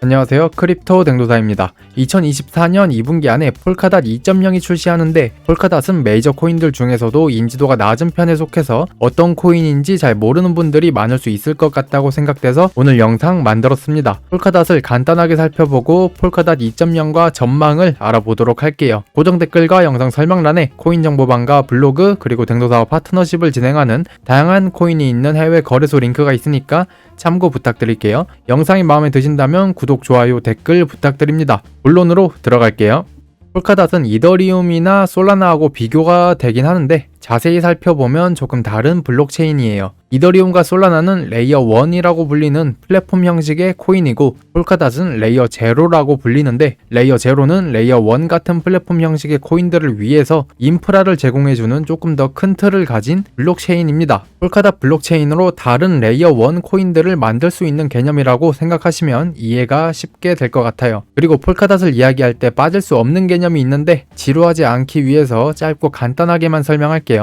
안녕하세요. 크립토 댕도사입니다. 2024년 2분기 안에 폴카닷 2.0이 출시하는데 폴카닷은 메이저 코인들 중에서도 인지도가 낮은 편에 속해서 어떤 코인인지 잘 모르는 분들이 많을 수 있을 것 같다고 생각돼서 오늘 영상 만들었습니다. 폴카닷을 간단하게 살펴보고 폴카닷 2.0과 전망을 알아보도록 할게요. 고정 댓글과 영상 설명란에 코인 정보방과 블로그 그리고 댕도사와 파트너십을 진행하는 다양한 코인이 있는 해외 거래소 링크가 있으니까 참고 부탁드릴게요. 영상이 마음에 드신다면 구독, 좋아요, 댓글 부탁드립니다. 본론으로 들어갈게요. 폴카닷은 이더리움이나 솔라나하고 비교가 되긴 하는데 자세히 살펴보면 조금 다른 블록체인이에요. 이더리움과 솔라나는 레이어 1이라고 불리는 플랫폼 형식의 코인이고 폴카닷은 레이어 0라고 불리는데 레이어 0는 레이어 1 같은 플랫폼 형식의 코인들을 위해서 인프라를 제공해주는 조금 더 큰 틀을 가진 블록체인입니다. 폴카닷 블록체인으로 다른 레이어 1 코인들을 만들 수 있는 개념이라고 생각하시면 이해가 쉽게 될 것 같아요. 그리고 폴카닷을 이야기할 때 빠질 수 없는 개념이 있는데 지루하지 않기 위해서 짧고 간단하게만 설명할게요.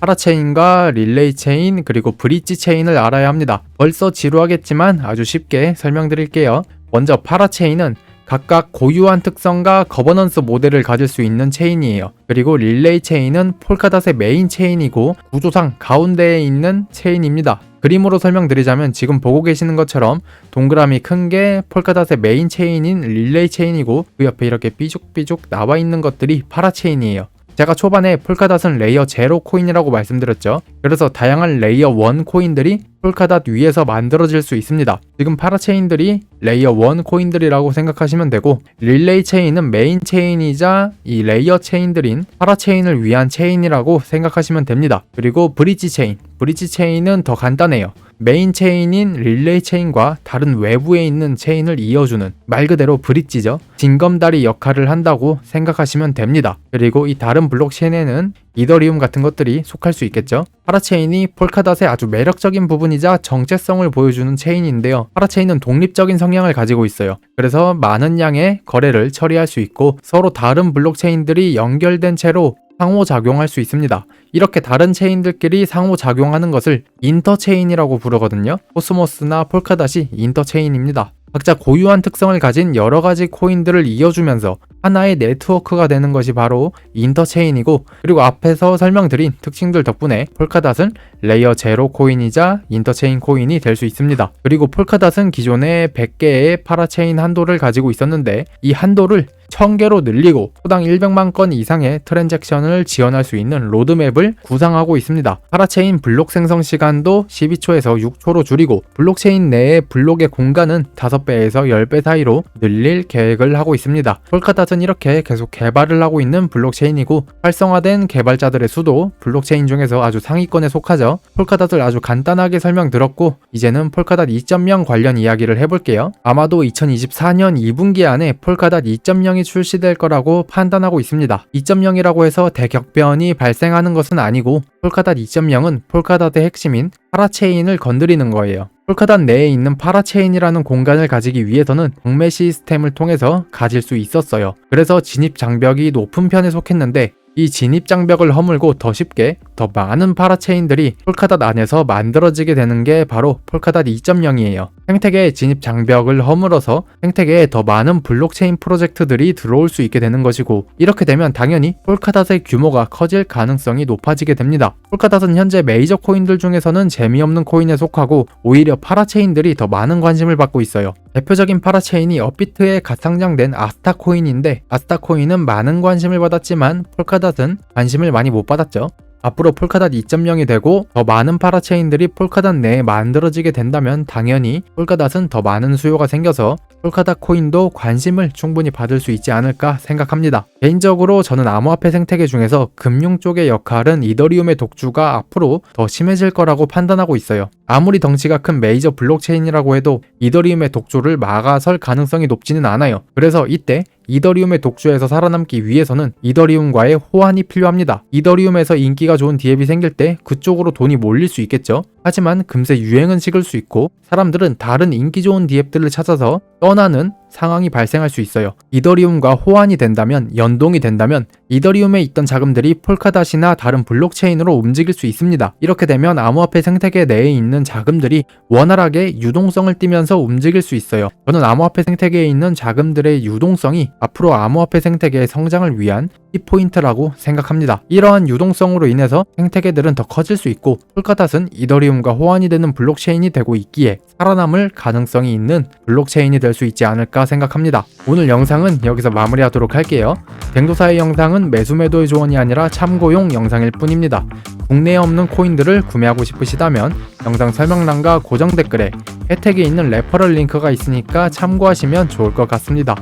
파라체인과 릴레이 체인 그리고 브릿지 체인을 알아야 합니다. 벌써 지루하겠지만 아주 쉽게 설명드릴게요. 먼저 파라체인은 각각 고유한 특성과 거버넌스 모델을 가질 수 있는 체인이에요. 그리고 릴레이 체인은 폴카닷의 메인 체인이고 구조상 가운데에 있는 체인입니다. 그림으로 설명드리자면 지금 보고 계시는 것처럼 동그라미 큰 게 폴카닷의 메인 체인인 릴레이 체인이고 그 옆에 이렇게 삐죽삐죽 나와 있는 것들이 파라 체인이에요. 제가 초반에 폴카닷은 레이어 0 코인이라고 말씀드렸죠. 그래서 다양한 레이어 1 코인들이 폴카닷 위에서 만들어질 수 있습니다. 지금 파라 체인들이 레이어 1 코인들이라고 생각하시면 되고 릴레이 체인은 메인 체인이자 이 레이어 체인들인 파라 체인을 위한 체인이라고 생각하시면 됩니다. 그리고 브릿지 체인, 브릿지 체인은 더 간단해요. 메인 체인인 릴레이 체인과 다른 외부에 있는 체인을 이어주는 말 그대로 브릿지죠. 징검다리 역할을 한다고 생각하시면 됩니다. 그리고 이 다른 블록체인에는 이더리움 같은 것들이 속할 수 있겠죠. 파라체인이 폴카닷의 아주 매력적인 부분이자 정체성을 보여주는 체인인데요. 파라체인은 독립적인 성향을 가지고 있어요. 그래서 많은 양의 거래를 처리할 수 있고 서로 다른 블록체인들이 연결된 채로 상호작용할 수 있습니다. 이렇게 다른 체인들끼리 상호작용하는 것을 인터체인이라고 부르거든요. 코스모스나 폴카닷이 인터체인입니다. 각자 고유한 특성을 가진 여러 가지 코인들을 이어주면서 하나의 네트워크가 되는 것이 바로 인터체인이고 그리고 앞에서 설명드린 특징들 덕분에 폴카닷은 레이어 제로 코인이자 인터체인 코인이 될 수 있습니다. 그리고 폴카닷은 기존에 100개의 파라체인 한도를 가지고 있었는데 이 한도를 1000개로 늘리고 초당 100만 건 이상의 트랜잭션을 지원할 수 있는 로드맵을 구상하고 있습니다. 파라체인 블록 생성 시간도 12초에서 6초로 줄이고 블록체인 내의 블록의 공간은 5배에서 10배 사이로 늘릴 계획을 하고 있습니다. 폴카닷은 이렇게 계속 개발을 하고 있는 블록체인이고 활성화된 개발자들의 수도 블록체인 중에서 아주 상위권에 속하죠. 폴카닷을 아주 간단하게 설명드렸고 이제는 폴카닷 2.0 관련 이야기를 해볼게요. 아마도 2024년 2분기 안에 폴카닷 2.0이 출시될 거라고 판단하고 있습니다. 2.0이라고 해서 대격변이 발생하는 것은 아니고 폴카닷 2.0은 폴카닷의 핵심인 파라체인을 건드리는 거예요. 폴카닷 내에 있는 파라체인이라는 공간을 가지기 위해서는 경매 시스템을 통해서 가질 수 있었어요. 그래서 진입 장벽이 높은 편에 속했는데 이 진입 장벽을 허물고 더 쉽게 더 많은 파라체인들이 폴카닷 안에서 만들어지게 되는 게 바로 폴카닷 2.0이에요. 생태계의 진입 장벽을 허물어서 생태계에 더 많은 블록체인 프로젝트들이 들어올 수 있게 되는 것이고 이렇게 되면 당연히 폴카닷의 규모가 커질 가능성이 높아지게 됩니다. 폴카닷은 현재 메이저 코인들 중에서는 재미없는 코인에 속하고 오히려 파라체인들이 더 많은 관심을 받고 있어요. 대표적인 파라체인이 업비트에 갓상장된 아스타 코인인데 아스타 코인은 많은 관심을 받았지만 폴카닷은 관심을 많이 못 받았죠. 앞으로 폴카닷 2.0이 되고 더 많은 파라체인들이 폴카닷 내에 만들어지게 된다면 당연히 폴카닷은 더 많은 수요가 생겨서 폴카닷 코인도 관심을 충분히 받을 수 있지 않을까 생각합니다. 개인적으로 저는 암호화폐 생태계 중에서 금융 쪽의 역할은 이더리움의 독주가 앞으로 더 심해질 거라고 판단하고 있어요. 아무리 덩치가 큰 메이저 블록체인이라고 해도 이더리움의 독주를 막아설 가능성이 높지는 않아요. 그래서 이때 이더리움의 독주에서 살아남기 위해서는 이더리움과의 호환이 필요합니다. 이더리움에서 인기가 좋은 디앱이 생길 때 그쪽으로 돈이 몰릴 수 있겠죠. 하지만 금세 유행은 식을 수 있고 사람들은 다른 인기 좋은 디앱들을 찾아서 떠나는 상황이 발생할 수 있어요. 이더리움과 호환이 된다면 연동이 된다면 이더리움에 있던 자금들이 폴카닷이나 다른 블록체인으로 움직일 수 있습니다. 이렇게 되면 암호화폐 생태계 내에 있는 자금들이 원활하게 유동성을 띠면서 움직일 수 있어요. 저는 암호화폐 생태계에 있는 자금들의 유동성이 앞으로 암호화폐 생태계의 성장을 위한 키포인트라고 생각합니다. 이러한 유동성으로 인해서 생태계들은 더 커질 수 있고 폴카닷은 이더리움과 호환이 되는 블록체인이 되고 있기에 살아남을 가능성이 있는 블록체인이 될 수 있지 않을까 생각합니다. 오늘 영상은 여기서 마무리하도록 할게요. 댕도사의 영상은 매수 매도의 조언이 아니라 참고용 영상일 뿐입니다. 국내에 없는 코인들을 구매하고 싶으시다면 영상 설명란과 고정 댓글에 혜택이 있는 레퍼럴 링크가 있으니까 참고하시면 좋을 것 같습니다.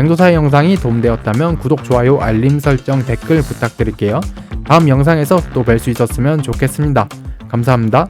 댕도사의 영상이 도움되었다면 구독, 좋아요, 알림 설정, 댓글 부탁드릴게요. 다음 영상에서 또 뵐 수 있었으면 좋겠습니다. 감사합니다.